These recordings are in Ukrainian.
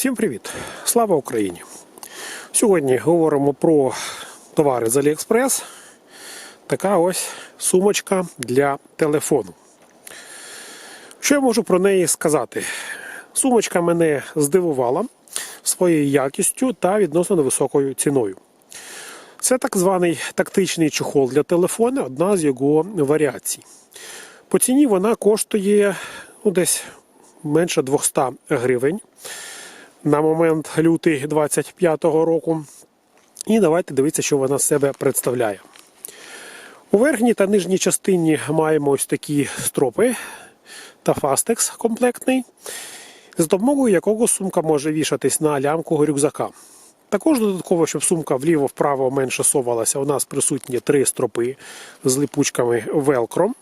Всім привіт! Слава Україні! Сьогодні говоримо про товари з Аліекспрес. Така ось сумочка для телефону. Що я можу про неї сказати? Сумочка мене здивувала своєю якістю та відносно високою ціною. Це так званий тактичний чохол для телефона, одна з його варіацій. По ціні вона коштує ну, десь менше 200 гривень на момент лютий 25-го року. І давайте дивитися, що вона себе представляє. У верхній та нижній частині маємо ось такі стропи та фастекс комплектний, з допомогою якого сумка може вішатись на лямку рюкзака. Також додатково, щоб сумка вліво-вправо менше совалася, у нас присутні три стропи з липучками велкро,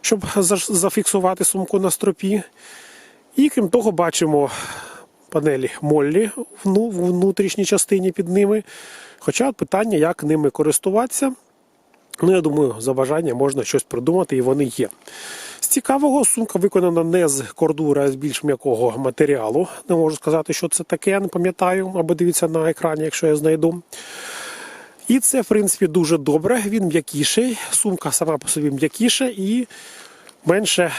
щоб зафіксувати сумку на стропі. І крім того, бачимо панелі Моллі вну- в внутрішній частині під ними. Хоча питання, як ними користуватися. Ну, я думаю, за бажання можна щось придумати, і вони є. З цікавого сумка виконана не з кордура, а з більш м'якого матеріалу. Не можу сказати, що це таке, не пам'ятаю, або дивіться на екрані, якщо я знайду. І це, в принципі, дуже добре. Він м'якіший, сумка сама по собі м'якіша і менше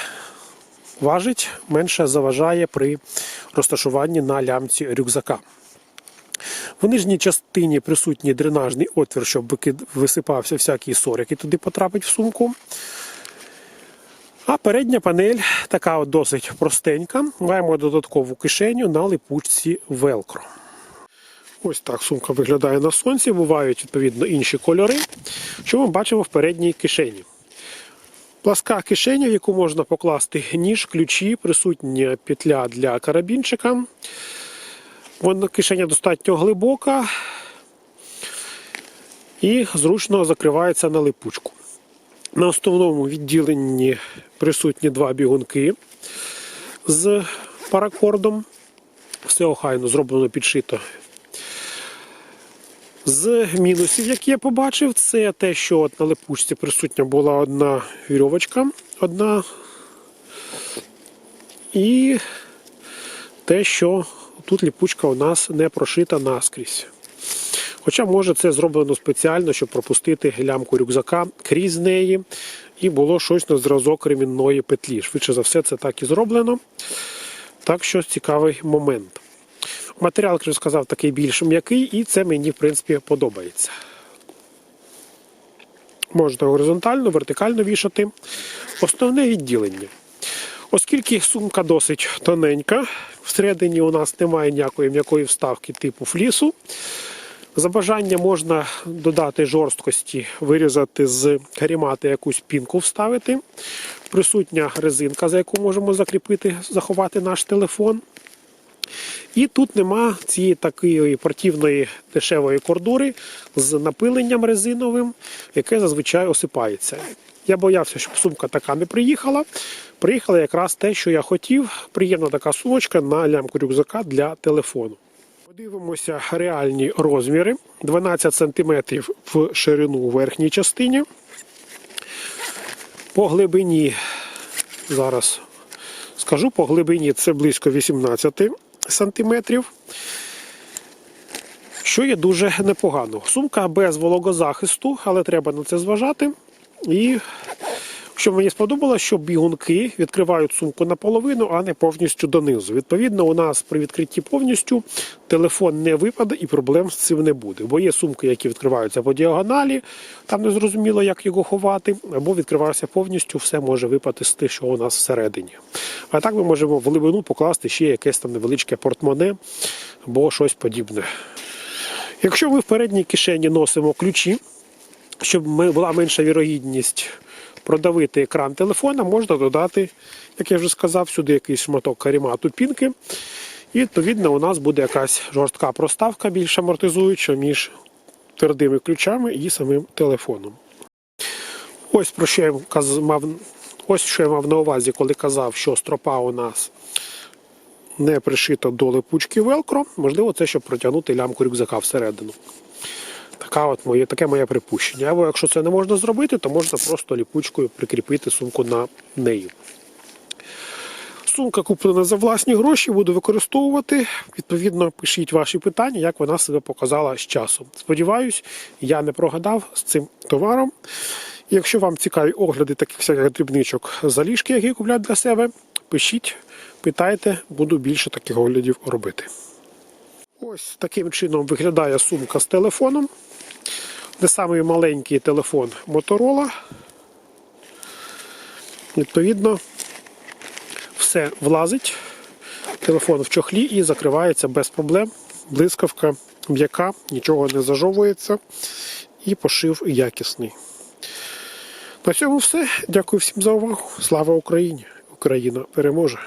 важить, менше заважає при розташуванні на лямці рюкзака. В нижній частині присутній дренажний отвір, щоб висипався всякий сор, який туди потрапить в сумку. А передня панель така от досить простенька. Маємо додаткову кишеню на липучці велкро. Ось так сумка виглядає на сонці. Бувають відповідно інші кольори. Що ми бачимо в передній кишені? Пласка кишеня, в яку можна покласти ніж, ключі, присутня петля для карабінчика. Вона кишеня достатньо глибока і зручно закривається на липучку. На основному відділенні присутні два бігунки з паракордом. Все охайно зроблено підшито. З мінусів, які я побачив, це те, що от на липучці присутня була одна вірьовочка, одна. І те, що тут ліпучка у нас не прошита наскрізь. Хоча, може, це зроблено спеціально, щоб пропустити лямку рюкзака крізь неї, і було щось на зразок ремінної петлі. Швидше за все, це так і зроблено. Так що цікавий момент. Матеріал, як вже сказав, такий більш м'який, і це мені, в принципі, подобається. Можна горизонтально, вертикально вішати. Основне відділення. Оскільки сумка досить тоненька, всередині у нас немає ніякої м'якої вставки типу флісу. За бажання можна додати жорсткості, вирізати з карімати якусь пінку вставити. Присутня резинка, за яку можемо закріпити, заховати наш телефон. І тут нема цієї такої портівної дешевої кордури з напиленням резиновим, яке зазвичай осипається. Я боявся, щоб сумка така не приїхала. Приїхала якраз те, що я хотів. Приємна така сумочка на лямку рюкзака для телефону. Подивимося реальні розміри: 12 см в ширину у верхній частині. По глибині, зараз скажу, по глибині це близько 18 сантиметрів. Що є дуже непогано. Сумка без вологозахисту, але треба на це зважати. І що мені сподобалося, що бігунки відкривають сумку наполовину, а не повністю донизу. Відповідно, у нас при відкритті повністю телефон не випаде і проблем з цим не буде. Бо є сумки, які відкриваються по діагоналі, там не зрозуміло, як його ховати, або відкриваються повністю, все може випати з тих, що у нас всередині. А так ми можемо в глибину покласти ще якесь там невеличке портмоне або щось подібне. Якщо ми в передній кишені носимо ключі, щоб була менша вірогідність продавити екран телефона, можна додати, як я вже сказав, сюди якийсь шматок карімату пінки. І відповідно у нас буде якась жорстка проставка, більш амортизуюча між твердими ключами і самим телефоном. Ось про що я мав, ось що я мав на увазі, коли казав, що стропа у нас не пришита до липучки велкро. Можливо, це щоб протягнути лямку рюкзака всередину. Така от моє, таке моє припущення. Або якщо це не можна зробити, то можна просто ліпучкою прикріпити сумку на неї. Сумка куплена за власні гроші, буду використовувати. Відповідно, пишіть ваші питання, як вона себе показала з часом. Сподіваюсь, я не прогадав з цим товаром. Якщо вам цікаві огляди таких всяких дрібничок заліжки, які купляють для себе, пишіть, питайте, буду більше таких оглядів робити. Ось таким чином виглядає сумка з телефоном. Де самий маленький телефон Motorola. Відповідно, все влазить. Телефон в чохлі і закривається без проблем. Блискавка м'яка, нічого не зажовується. І пошив якісний. На цьому все. Дякую всім за увагу. Слава Україні! Україна переможе!